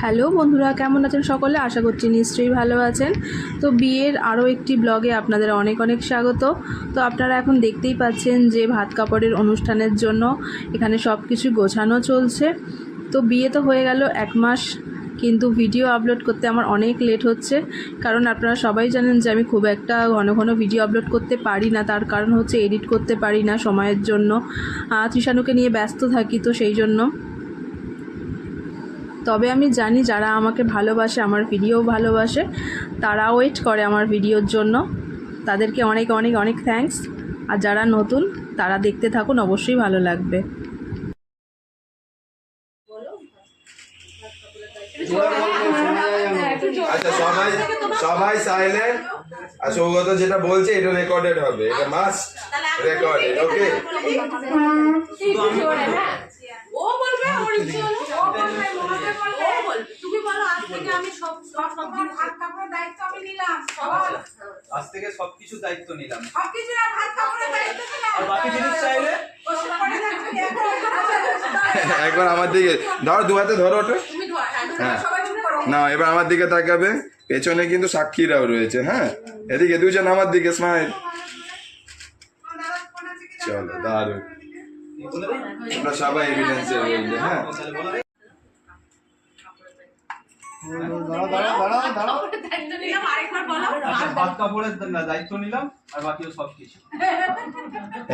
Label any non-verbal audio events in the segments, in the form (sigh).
Hello বন্ধুরা কেমন আছেন সকলে? আশা করছি নিশ্চয়ই ভালো আছেন। তো বিয়ের আরও একটি ব্লগে আপনাদের অনেক অনেক স্বাগত। তো আপনারা এখন দেখতেই পাচ্ছেন যে ভাত কাপড়ের অনুষ্ঠানের জন্য এখানে সব কিছু গোছানো চলছে। তো বিয়ে তো হয়ে গেল এক মাস কিন্তু ভিডিও আপলোড করতে আমার অনেক লেট হচ্ছে। কারণ আপনারা সবাই জানেন যে আমি খুব একটা ঘন ঘন ভিডিও আপলোড করতে পারি না। তার কারণ হচ্ছে এডিট করতে পারি না সময়ের জন্য। আহ, তৃষানুকে নিয়ে ব্যস্ত থাকি তো সেই জন্য। তবে আমি জানি যারা আমাকে ভালোবাসে আমার ভিডিও ভালোবাসে তারা ওয়েট করে আমার ভিডিওর জন্য। তাদেরকে অনেক অনেক অনেক থ্যাঙ্কস আর যারা নতুন তারা দেখতে থাকুন অবশ্যই ভালো লাগবে। আচ্ছা সবাই সবাই সাইলেন্ট আর সৌগত যেটা বলছে এটা রেকর্ডেড হবে। এটা মাস্ট রেকর্ডেড ওকে ও বলবে। তুমি বলো আজ থেকে আমি সব সব সব ভাত কাপড়ের দায়িত্ব আমি নিলাম আজ থেকে সবকিছু দায়িত্ব নিলাম। সবকিছু না ভাত কাপড়ের দায়িত্ব নিলাম আর বাকি জিনিস চাইলে? ওসব করে রাখবি, এখন (laughs) একবার আমার দিকে ধরো দু হাতে ধরো ওটা। হ্যাঁ, তুমি হ্যাঁ। না এবার আমার দিকে তাকাবে। পেছনে কিন্তু সাক্ষীরাও রয়েছে হ্যাঁ? এদিকে দুজন আমার দিকে স্মাইল চলো দারুণ। আমরা সবাই এভিডেন্সে রয়েছে হ্যাঁ?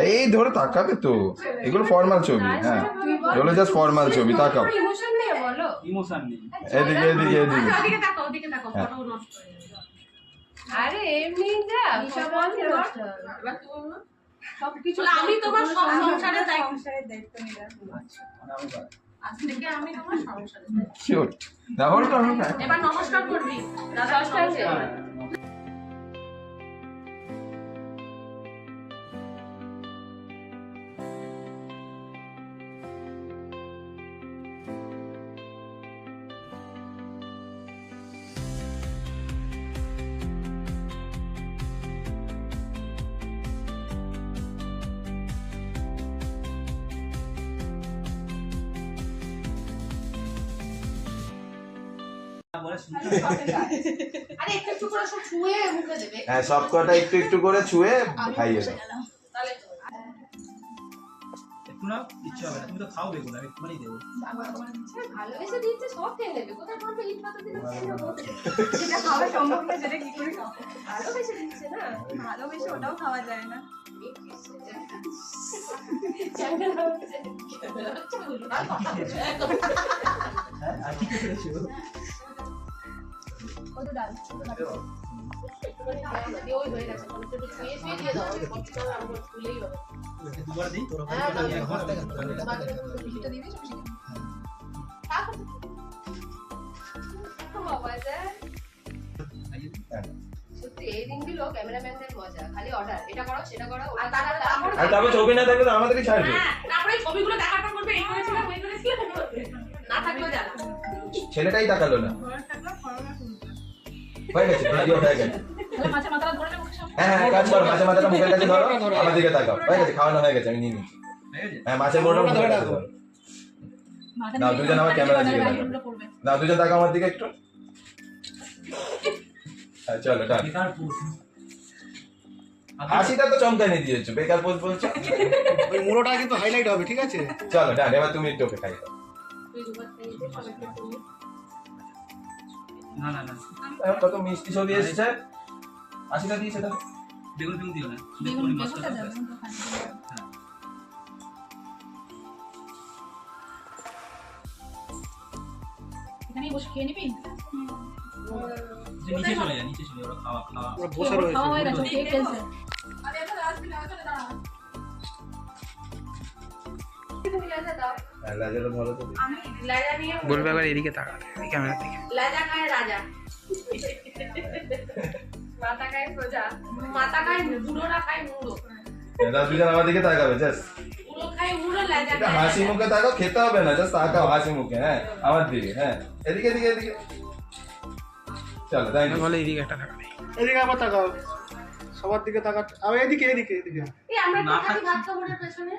এই ধরে তাকাবে তো। এগুলো ফর্মাল ছবি হ্যাঁ। এগুলো জাস্ট ফর্মাল ছবি তাকাও। এদিকে এদিকে এদিকে। তাকাও, ওদিকে তাকাও, হ্যাঁ। ফটো নষ্ট যাবে। আরে এমনি যা। সবকিছু আমি তোমার সব সংসারের দায়িত্ব আচ্ছা শিওর না হলটা হলটা এবার নমস্কার করবি। দাদা নমস্কার আরে একটু একটু করে সব ছুঁয়ে মুখে দেবে। হ্যাঁ সব কটা একটু একটু করে ছুঁয়ে খাইয়ে দাও। তাহলে একটু না ইচ্ছে হবে তুমি তো খাও বেগুন আমি একটুখানি দেবো। ভালোবেসে দিচ্ছে সব খেয়ে নেবে। কোথায় বলবে ইট পাতা দিলে সেটা খাওয়া সম্ভব না সেটা কি করে খাব? ভালোবেসে দিচ্ছে না? ভালোবেসে ওটাও খাওয়া যায় না। হ্যাঁ আর কি কত ডাল। সত্যি এই দিনগুলো ক্যামেরাম্যানদের মজা খালি অর্ডার এটা করো সেটা করো আর তারপরে করো, তারপরে- আর তারপর ছবি না থাকলে তো আমাদেরই ছাড়বে। হ্যাঁ তারপরে ছবিগুলো দেখার পর বলবে এই করেছিলাম ওই করেছিলাম। না থাকলেও জানা। ছেলেটাই তাকালো না। হয়ে গেছে ভিডিও হয়ে গেছে। হ্যাঁ হ্যাঁ কাজ করো মাঝে মাথাটা মুখের কাছে ধরো আমার দিকে তাকাও। হয়ে গেছে খাওয়ানো হয়ে গেছে আমি নিয়ে নিচ্ছি। হ্যাঁ মাছের বড়টা মুখের কাছে ধরো। না দুজন আমার ক্যামেরা দিকে তাকাও না দুজন তাকাও আমার দিকে একটু। হ্যাঁ চলো পোস্ট হাসিটা তো চমকানি দিয়েছ বেকার পোজ বলছো। ওই মুড়োটা কিন্তু হাইলাইট হবে ঠিক আছে? চলো ডান এবার তুমি একটু ওকে খাই দাও। না না না। কত মিষ্টি ছবি এসেছে। হাসিটা দিয়েছে তো বেগুন বেগুন দিও না। বেগুন দাও হ্যাঁ। এখানেই বসে খেয়ে নিবি? নিচে চলে যায় নিচে চলে ওরা খাওয়া খাওয়া। বসে রয়েছে খাওয়া হয়ে গেছে খেয়ে ফেলছে আরে এটা আসবি না চলে দাঁড়া। বলবে আবার এদিকে তাকাতে ক্যামেরা থেকে লাজা খায় রাজা। মাথা গায়ে সোজা মাথা খায় বুড়োরা খায় মুড়ো। এরা আমার দিকে তাকাবে জাস্ট। হাসি মুখে তাকাও খেতে হবে না জাস্ট তাকাও হাসি মুখে হ্যাঁ আমার দিকে হ্যাঁ। এদিকে এদিকে এদিকে। চলো তাই না বলে এদিকে একটা তাকাতে এদিকে আবার তাকাও। সবার দিকে তাকা আবার এদিকে এদিকে এদিকে। আমরা পেছনে?